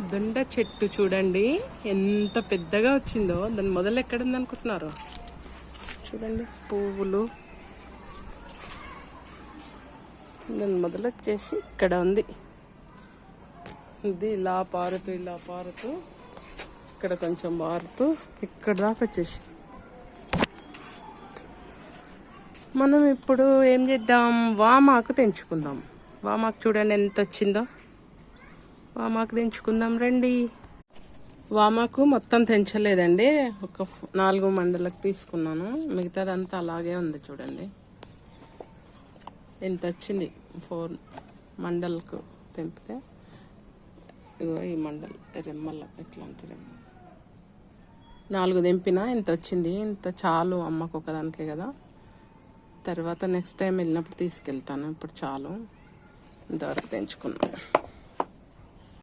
దొండ చెట్టు చూడండి. ఎంత పెద్దగా వచ్చిందో. దాని మొదలు ఎక్కడుంది అనుకుంటున్నారు? చూడండి పువ్వులు. దాని మొదలు వచ్చేసి ఇక్కడ ఉంది. ఇది ఇలా పారుతూ ఇలా పారుతూ ఇక్కడ కొంచెం పారుతూ ఇక్కడ దాకా వచ్చేసి. మనం ఇప్పుడు ఏం చేద్దాం? వామాకు తెంచుకుందాం. వామాకు చూడండి ఎంత వచ్చిందో. వామాకు తెంచుకుందాం రండి. వామాకు మొత్తం తెంచలేదండి. ఒక నాలుగు మండలకు తీసుకున్నాను. మిగతాదంతా అలాగే ఉంది చూడండి. ఎంత వచ్చింది? ఫోర్ మండలకు తెంపితే ఇగో ఈ మండల్ రెమ్మల ఎట్లాంటి రెమ్మ? నాలుగు తెంపినా ఇంత వచ్చింది? ఇంత చాలు అమ్మకు ఒకదానికే కదా. తర్వాత నెక్స్ట్ టైం వెళ్ళినప్పుడు తీసుకెళ్తాను. ఇప్పుడు చాలు. ఇంతవరకు తెంచుకున్నాను.